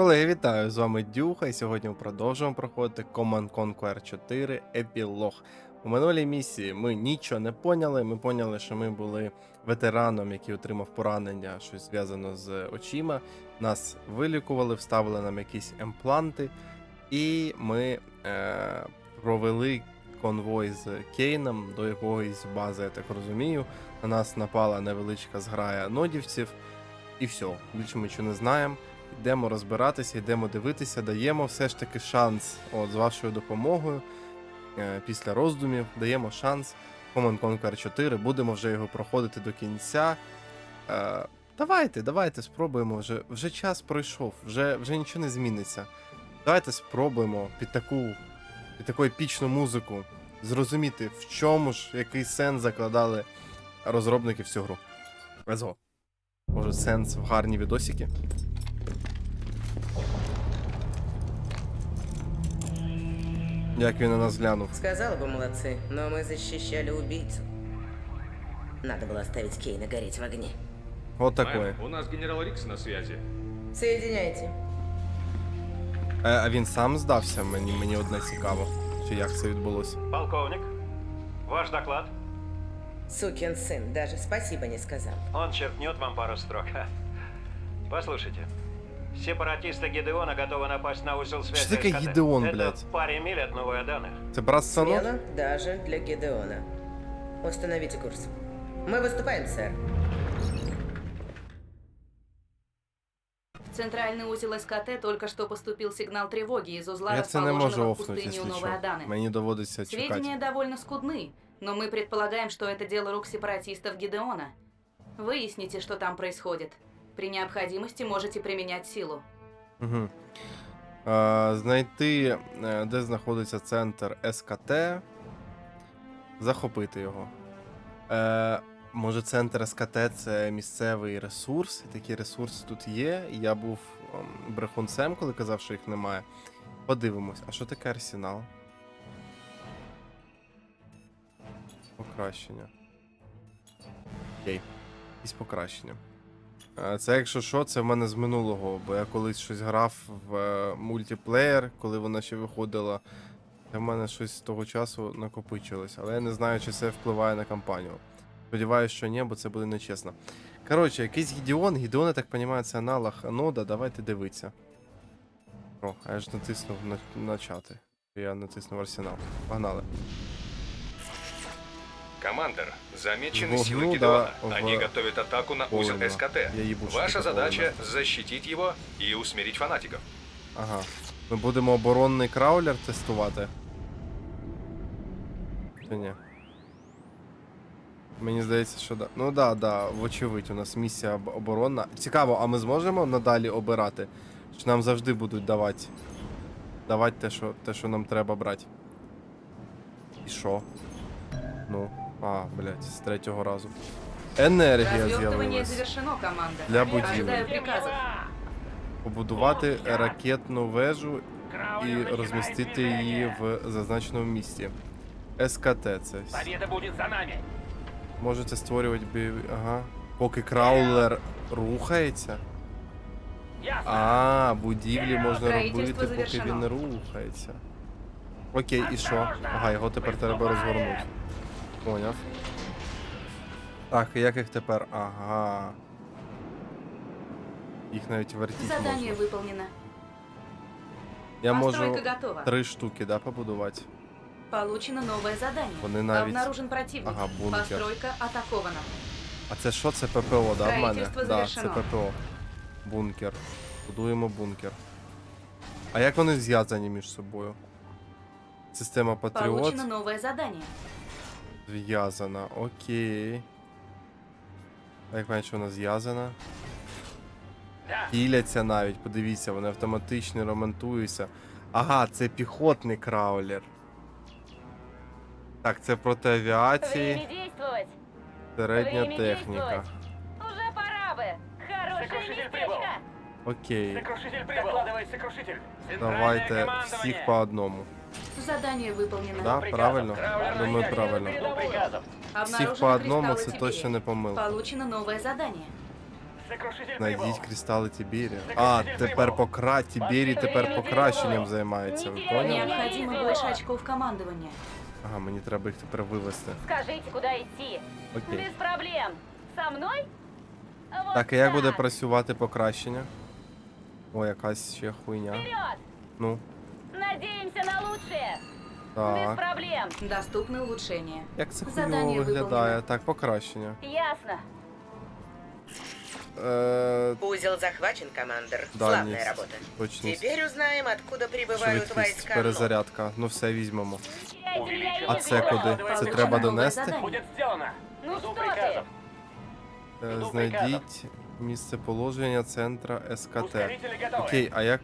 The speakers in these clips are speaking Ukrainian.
Колеги, вітаю! З вами Дюха, і сьогодні ми продовжуємо проходити Command Conquer 4 Епілог. У минулій місії ми нічого не поняли. Ми поняли, що ми були ветераном, який отримав поранення, щось зв'язано з очима. Нас вилікували, вставили нам якісь емпланти, і ми е, провели конвой з Кейном до якоїсь бази, я так розумію. На нас напала невеличка зграя нодівців, і все. Більше ми нічого не знаємо. Йдемо розбиратися, йдемо дивитися, даємо все ж таки шанс от, з вашою допомогою. е, Після роздумів даємо шанс Command Conquer 4. Будемо вже його проходити до кінця. Е, давайте, давайте спробуємо вже. Вже час пройшов, вже, вже нічого не зміниться. Давайте спробуємо під таку, під таку епічну музику зрозуміти, в чому ж який сенс закладали розробники в цю гру. Go. Може, сенс в гарні відосики? Як він на нас глянув. Сказала бы молодцы, но мы защищали убийцу. Надо было оставить Кейна гореть в огне. От такое. Мэм, у нас генерал Рикс на связи. Соединяйте. Е, а він сам здався, мені, мені одне цікаво. Чи як це відбулося? Полковник, ваш доклад. Сукин сын даже спасибо не сказал. Он черкнет вам пару строк. Ха. Послушайте. Сепаратисты Гидеона готовы напасть на узел связи Что такое Это блядь? в паре миль от новой Аданы. Брат Санот? Смело даже для Гедеона. Установите курс. Мы выступаем, сэр. В центральный узел СКТ только что поступил сигнал тревоги из узла, Я расположенного в пустыне у. Новой Аданы. Мені доводиться Сведения довольно скудны, но мы предполагаем, что это дело рук сепаратистов Гидеона. Выясните, что там происходит. При необходимости можете применять силу. Угу. Е, знайти, де знаходиться центр СКТ. Захопити його. Е, може, центр СКТ це місцевий ресурс, і такі ресурси тут є. Я був ем, брехунцем, коли казав, що їх немає. Подивимось, а що таке арсенал? Покращення. Окей. Якісь покращення. Е, Це, якщо що, це в мене з минулого, бо я колись щось грав в е, мультиплеєр, коли вона ще виходила. Це в мене щось з того часу накопичилось, але я не знаю, чи це впливає на кампанію. Сподіваюсь, що ні, бо це буде нечесно. Коротше, якийсь Гідіон, Гідіон, я так розумію, це аналог Анода, давайте дивитися. О, а я ж натиснув на, начати. Я натиснув арсенал. Погнали. Командир, замечены Вогну, силы да, Гидеона. в- Они готовят атаку на узел Полено. СКТ. Я Ваша задача защитить его и усмирить фанатиков. Ага. Ми будемо оборонний краулер тестувати. Чи ні? Мені здається, що да. Ну да, да, вочевидь, у нас місія об- оборонна. Цікаво, а ми зможемо надалі обирати? Чи нам завжди будуть давати? Давати те, що, те, що нам треба брати. І що? Ну, а, блядь, з третього разу. Енергія завершено, команда. Для. Ожидаю приказов. Побудувати ракетну вежу і розмістити її в зазначеному місці. СКТ це. Победа будет за нами. Можете створювати бі... Ага. Поки краулер рухається. Ясно. А, будівлі можна робити, поки він не рухається. Окей, і що? Ага, його тепер треба розгорнути. Поняв. Так, і як їх тепер? Ага. Їх навіть вертіть Задание можна. выполнено. Я можу Постройка готова. три штуки, да, побудувати. Получено новое задание. Вони навіть. Обнаружен противник. Ага, бункер. Постройка атакована. А це що? Це ППО, да, в мене? Строїтельство Да, це завершено. ППО. Бункер. Будуємо бункер. А як вони зв'язані між собою? Система Патріот Получено новое задание. зв'язана. Окей. А як понять, що вона зв'язана? Да. Хіляться навіть, подивіться, вони автоматично ремонтуються. Ага, це піхотний краулер. Так, це проти авіації, Время действовать! середня Время техніка. действовать! Уже пора бы! Хорошее Сокрушитель прибыл. местечко! Окей. Сокрушитель прибыл. Докладывай, сокрушитель. Давайте всіх по одному. Задание выполнено. Да, правильно? Краулер Думаю, на правильно. передовую. приказов. Всіх Обнаружены по одному кристаллы це Тиберия. точно не помилка. Получено новое задание. Сокрушитель Знайдіть прибыл. кристали Тібірі. А, тепер покра... Тібірі тепер покращенням займається. Ви поняли? Необходимо больше очков командования. Ага, мені треба їх тепер вивести. Скажите, куда идти. Окей. Без проблем. Со мной? Вот Так, а як буде так. працювати покращення? О, якась ще хуйня. Вперед! Ну, Надеемся на лучшее. Без так. проблем. Доступны улучшения. Як це Задання хуйово виглядає? виповнено. Так, покращення. Ясно. Е, Узел захвачен, командир. Славная дальність, работа. точність, Теперь узнаем, откуда прибывают швидкість, войска. перезарядка. Ну все візьмемо. Теряйте Увеличил. А влияние це на куди? него. Це Получено треба новое донести? задание. Будет сделано. Ну Жду что приказов. Е, Жду Знайдіть місце положення центра СКТ. Ускорители готовы. Окей, а як.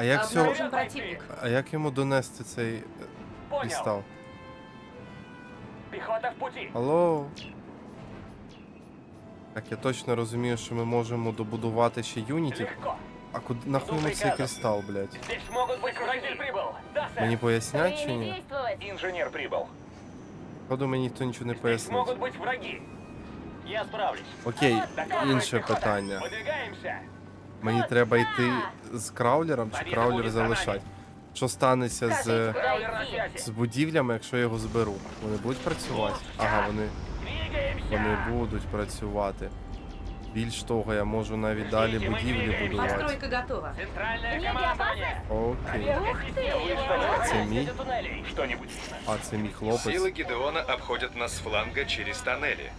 А як все. Обнаружен противник. А як йому донести цей е, Понял. кристал? Пехота в пути. Алло. Так, я точно розумію, що ми можемо добудувати ще юнітів. Легко. А куди нахуй йому цей кристал, блядь? Здесь могут быть враги. прибыл. Да, сэр. Мені пояснять чи Время ні? действовать. Инженер прибыл. Походу мені ніхто нічого не Здесь пояснить. могут быть враги. Я справлюсь. Окей, Доказывай, інше пехота. питання. Выдвигаемся. Мені От треба так. йти з краулером чи Побіда краулер буде за нами. залишати? Що станеться з, Скажіть, куди Краулер на йти. связи. з будівлями, якщо я його зберу? Вони будуть працювати? Ага, вони, Двигаемся. вони будуть працювати. Більш того, я можу навіть далі будівлі будувати. Постройка готова. Центральное Нет, командование. Окей. Проверка Ух систем. ты! Вы что, Это ми? среди туннелей? Что-нибудь видно? А це мій хлопець. Силы Гидеона обходят нас с фланга через тоннели.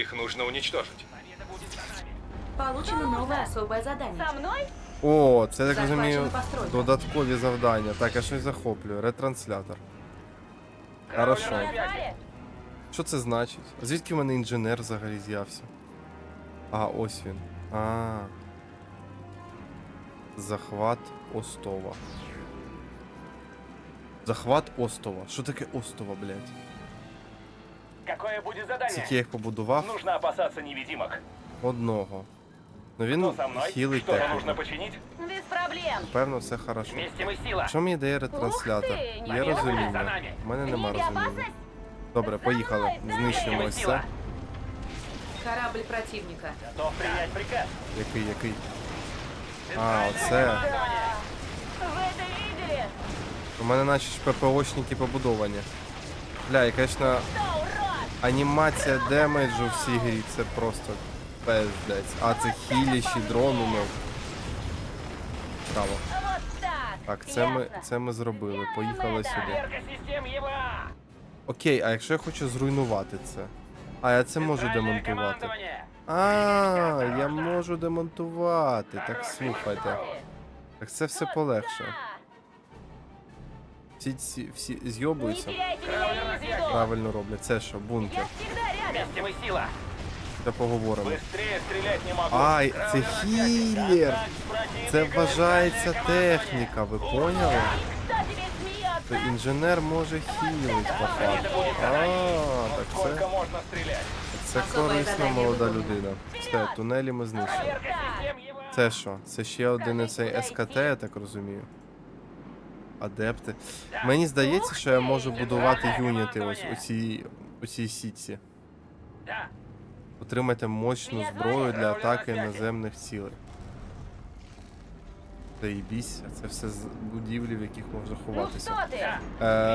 Их нужно уничтожить. Получено новое особое задание. Со мной? О, це я так розумію постройка. додаткові завдання. Так, я щось захоплюю. Ретранслятор. Хорошо. Назвали? Що це значить? Звідки в мене інженер взагалі з'явся? А, ось він. А. Захват Остова. Захват Остова. Що таке Остова, блядь? Какое будет Скільки задание? я їх побудував? Нужно опасаться невидимок. Одного. Ну він Кто со мной? хілий Что-то нужно техніку. починить? Без проблем. Певно, все хорошо. Вместе мы сила. Що мені дає ретранслятор? Ух ти, Є ніхуя за розуміння. нами. У мене нема Впереди розуміння. опасность. Добре, поїхали. Знищимо ось це. Корабль противника. Готов принять приказ. Який, який? А, Центральное оце. командование. Вы это видели? У мене наші ж ППОшники побудовані. Бля, і, звісно, Что, урод? анімація демеджу в цій грі це просто пиздець. А це хіліші дрони, ну. Цікаво. Вот так. Так, це ми, це ми зробили. Поїхали сюди. Окей, а якщо я хочу зруйнувати це? А я це можу демонтувати. А, я можу демонтувати. Так слухайте. Так це все полегше. Всі ці всі зйобуються. Правильно роблять. Це що, бункер? Сила. Та поговоримо. Ай, це хілер. Це вважається техніка, ви поняли? То інженер може хілить по факту. А, так це, це корисна молода людина. Все, тунелі ми знищили. Це що? Це ще один цей СКТ, я так розумію. Адепти. Мені здається, що я можу будувати юніти ось у цій, у цій сітці. Да. Отримати мощну зброю для атаки наземних цілей. Заїбісь, а це все з будівлі, в яких можна Ну ховатися. что ты?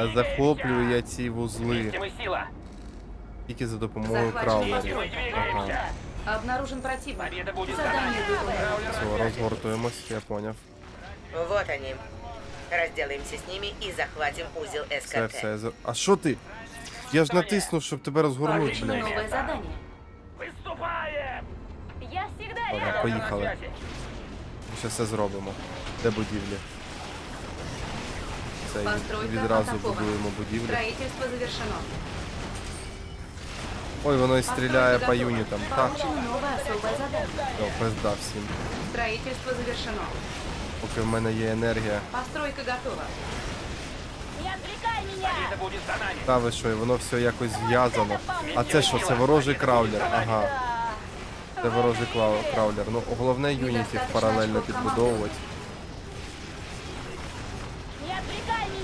Е, захоплюю я ці вузли Вместе мы сила. тільки за допомогою Захвачені краулерів. постройки. Ага. Двигаемся. Обнаружен противник. Победа будет за Задание нами. выполнено. Краулер на Все, связи. розгортуємось, я поняв. Вот они. Разделаемся с ними и захватим узел Все, СКТ. все. я за- А що ти? Я ж натиснув, щоб тебе розгорнути, Получено блядь. новое задание. Ладно, поїхали. Ми ще все зробимо. Де будівлі? Це Постройка відразу атакована. будуємо будівлі. Строительство завершено. Ой, воно і стріляє по юнітам. Так, Получено новое особое задание. О, пизда всім. Строительство завершено. Поки в мене є енергія. Постройка готова. Не отвлекай меня. Та ви що, і воно все якось зв'язано. А це що, це ворожий краулер? Ага, це ворожий краулер. Ну, головне юнітів паралельно підбудовувати.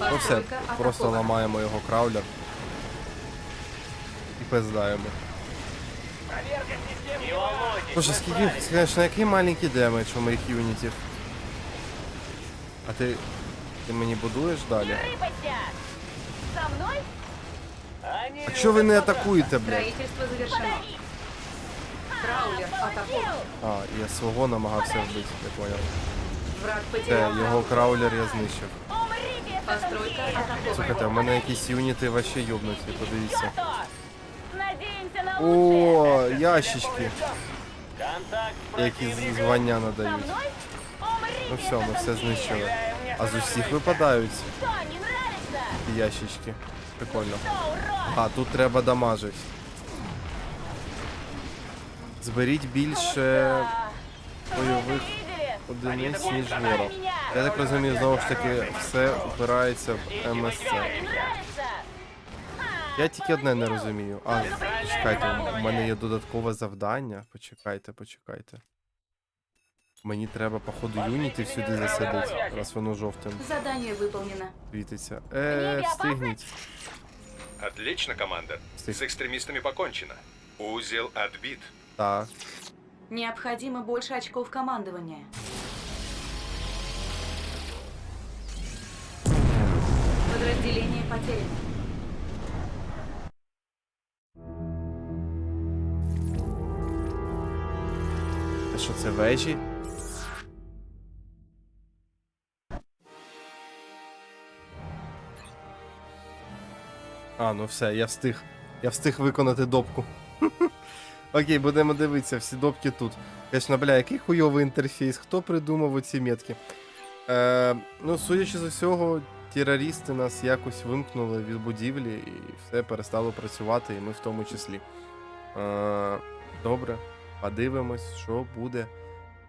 Ну все, просто ламаємо його краулер. І пиздаємо. Слушай, скільки, конечно, який маленький демедж у моїх юнітів. А ти. Ти мені будуєш далі? А чого ви не атакуєте, блядь? Краулер атакует. А, я свого намагався вбити, я поняв. Враг Де, його краулер. я знищив. Постройка атакована. Слухайте, у мене якісь юніти вообще йобнуті, подивіться. Надеемся на О, ящички, Контакт які з- звання надають. мной? Ну все, ми все знищили. А з усіх випадають Что, не нравится? ці ящички. Прикольно. Что, урод? А, тут треба дамажити. Зберіть більше Да. бойових Вы это видели? одиниць, ніж Забирай ворог. меня! Я так розумію, знову ж таки, все упирається в МСЦ. Что, не нравится? Я тільки одне не розумію. А, чекайте, у мене є додаткове завдання. Почекайте, почекайте. Мені треба, походу, юнітів сюди засадити, раз воно жовтим Задание выполнено. світиться. Е, встигніть. Отлично, команда. Стих. С экстремистами покончено. Узел отбит. Так. Необходимо больше очков командования. Подразделение потеряно. А що це вежі? А, ну все, я встиг. Я встиг виконати допку. Окей, будемо дивитися, всі допки тут. Конечно, бля, який хуйовий інтерфейс, хто придумав оці метки? Е, ну, судячи з усього, терористи нас якось вимкнули від будівлі і все перестало працювати, і ми в тому числі. Е, добре, подивимось, що буде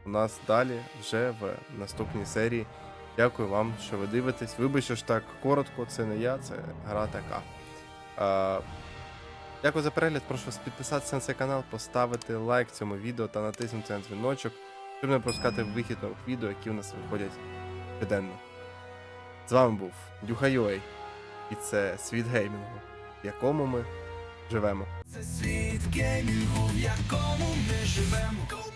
у нас далі вже в наступній серії. Дякую вам, що ви дивитесь. Вибачте ж так коротко, це не я, це гра така. Е, Дякую за перегляд. Прошу вас підписатися на цей канал, поставити лайк цьому відео та натиснути на дзвіночок, щоб не пропускати вихід нових відео, які у нас виходять щоденно. З вами був Дюхайой, і це світ геймінгу, в якому ми живемо. Це світ геймінгу, в якому ми живемо.